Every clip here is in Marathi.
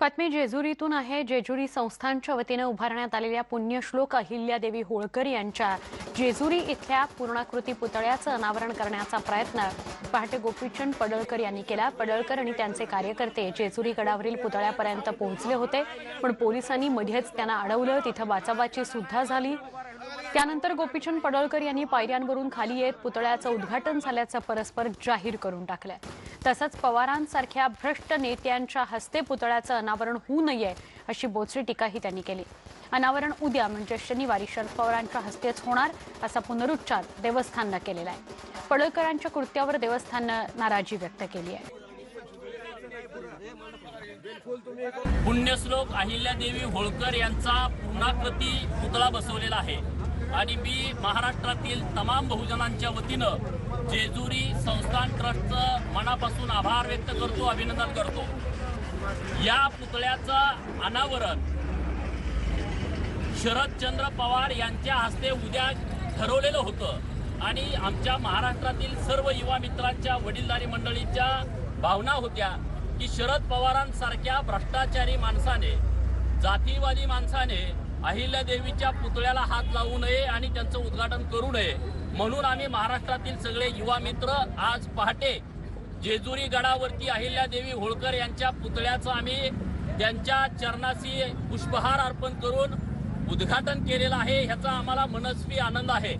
बातमी जेजुरीतून आहे. जेजुरी संस्थानच्या वतीनं उभारण्यात आलेल्या पुण्यश्लोक अहिल्यादेवी होळकर यांच्या जेजुरी इथल्या पूर्णाकृती पुतळ्याचं अनावरण करण्याचा प्रयत्न पहाटे गोपीचंद पडळकर यांनी केला. पडळकर आणि त्यांचे कार्यकर्ते जेजुरी गडावरील पुतळ्यापर्यंत पोहोचले होते. पण पोलिसांनी मध्येच त्यांना अडवलं. तिथं बाचाबाची सुद्धा झाली. त्यानंतर गोपीचंद पडळकर यांनी पायऱ्यांवरून खाली येत पुतळ्याचं उद्घाटन झाल्याचं परस्पर जाहीर करून टाकलंय तसंच पवारांसारख्या भ्रष्ट नेत्यांच्या हस्ते पुतळ्याचं अनावरण होऊ नये अशी बोचरी टीकाही त्यांनी केली. अनावरण उद्या म्हणजे शनिवारी शरद पवारांच्या हस्तेच होणार असा पुनरुच्चार देवस्थाननं केलेला आहे. पडळकरांच्या कृत्यावर देवस्थाननं नाराजी व्यक्त केली आहे. पुण्यश्लोक अहिल्यादेवी होळकर यांचा पूर्णाकृती पुतळा बसवलेला आहे. आणि मी महाराष्ट्रातील तमाम बहुजनांच्या वतीनं जेजुरी संस्थान ट्रस्टचं मनापासून आभार व्यक्त करतो अभिनंदन करतो. या पुतळ्याचं अनावरण शरदचंद्र पवार यांच्या हस्ते उद्या ठरवलेलं होतं. आणि आमच्या महाराष्ट्रातील सर्व युवा मित्रांच्या वडीलधारी मंडळीच्या भावना होत्या की शरद पवारांसारख्या भ्रष्टाचारी माणसाने जातीवादी माणसाने अहिल्यादेवीच्या पुतळ्याला हात लावू नये आणि त्यांचं उद्घाटन करू नये. म्हणून आम्ही महाराष्ट्रातील सगळे युवा मित्र आज पहाटे जेजुरी गडावरती अहिल्यादेवी होळकर यांच्या पुतळ्याचं आम्ही त्यांच्या चरणाशी पुष्पहार अर्पण करून उद्घाटन केलेलं आहे. ह्याचा आम्हाला मनस्वी आनंद आहे.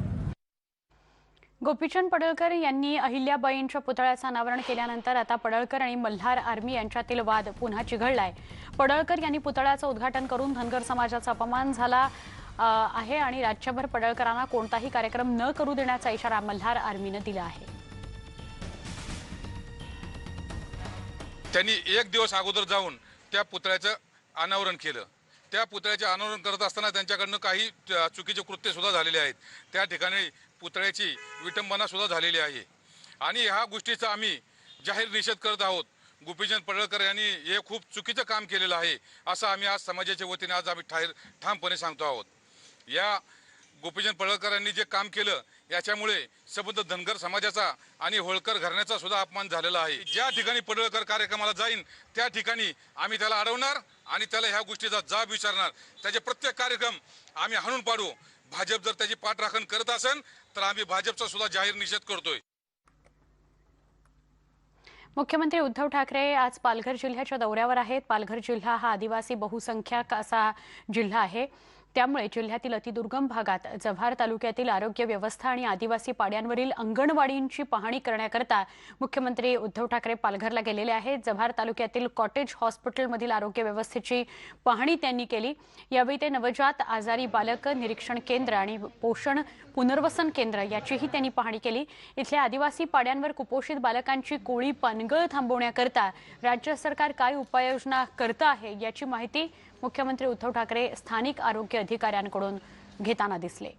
गोपीचंद पडळकर यांनी अहिल्याबाईंच्या पुतळ्याचं अनावरण केल्यानंतर आता पडळकर आणि मल्हार आर्मी यांच्यातील वाद पुन्हा चिघळलाय. पडळकर यांनी पुतळ्याचं उद्घाटन करून धनगर समाजाचा अपमान झाला आहे आणि राज्यभर पडळकरांना कोणताही कार्यक्रम न करू देण्याचा इशारा मल्हार आर्मीनं दिला आहे. त्यांनी एक दिवस अगोदर जाऊन त्या पुतळ्याचं अनावरण केलं. त्या पुतळ्याचे अनावरण करत असताना त्यांच्याकडनं काही चुकीचे कृत्य सुद्धा झालेले आहेत. त्या ठिकाणी पुतळ्याची विटंबना सुद्धा झालेली आहे. आणि ह्या गोष्टीचा आम्ही जाहीर निषेध करत आहोत. गोपीचंद पडळकर यांनी हे खूप चुकीचं काम केलेलं आहे असं आम्ही आज समाजाच्या वतीने आज आम्ही ठाहीर ठामपणे सांगतो आहोत. या गोपीचंद पडळकर यांनी जे काम केलं याच्यामुळे सबंध धनगर समाजाचा आणि होळकर घराण्याचा सुद्धा अपमान झालेला आहे. ज्या ठिकाणी पडळकर कार्यक्रमाला जाईन त्या ठिकाणी आम्ही त्याला अडवणार आणि त्याला ह्या गोष्टीचा जाब विचारणार. त्याचे प्रत्येक कार्यक्रम आम्ही हाणून पाडू. भाजप जर त्याची पाठराखण करत असेल तर आम्ही भाजपचा सुद्धा जाहीर निषेध करतोय. मुख्यमंत्री उद्धव ठाकरे आज पालघर जिल्ह्याच्या दौऱ्यावर आहेत. पालघर जिल्हा हा आदिवासी बहुसंख्याक असा जिल्हा आहे. त्यामुळे जिल्ह्यातील अतिदुर्गम भागात जव्हार तालुक्यातील आरोग्य व्यवस्था आणि आदिवासी पाड्यांवरील अंगणवाडींची पाहणी करण्याकरता मुख्यमंत्री उद्धव ठाकरे पालघरला गेलेले आहेत. जव्हार तालुक्यातील कॉटेज हॉस्पिटलमधील आरोग्य व्यवस्थेची पाहणी त्यांनी केली. यावेळी ते नवजात आजारी बालक निरीक्षण केंद्र आणि पोषण पुनर्वसन केंद्र याचीही त्यांनी पाहणी केली. इथल्या आदिवासी पाड्यांवर कुपोषित बालकांची कोळी पानगळ थांबवण्याकरता राज्य सरकार काय उपाययोजना करतं आहे याची माहिती मुख्यमंत्री उद्धव ठाकरे स्थानिक आरोग्य अधिकाऱ्यांकडून घेताना दिसले.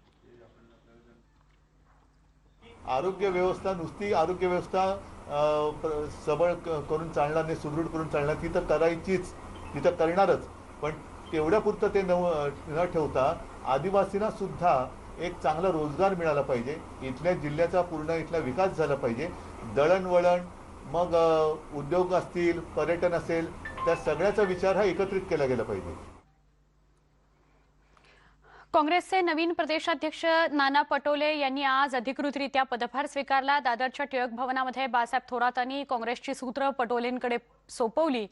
आरोग्य व्यवस्था नुसती आरोग्य व्यवस्था सबळ करून चालणार नाही सुदृढ करून चालणार ती तर करायचीच ती तर करणारच. पण तेवढ्या पुरतं ते नव न ठेवता आदिवासींना सुद्धा एक चांगला रोजगार मिळाला पाहिजे. इथल्या जिल्ह्याचा पूर्ण इथला विकास झाला पाहिजे. दळणवळण मग उद्योग असतील पर्यटन असेल त्या सगळ्याचा विचार हा एकत्रित केला गेला पाहिजे. काँग्रेसचे नवीन प्रदेशाध्यक्ष नाना पटोले यांनी आज अधिकृतरित्या पदभार स्वीकारला. दादरच्या टिळक भवनामध्ये बाळासाहेब थोरात यांनी काँग्रेसची सूत्र पटोलेंकडे सोपवली.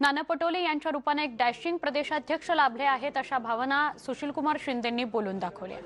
नाना पटोले यांच्या रूपाने एक डॅशिंग प्रदेशाध्यक्ष लाभले आहेत अशा भावना सुशीलकुमार शिंदेंनी बोलून दाखवल्या.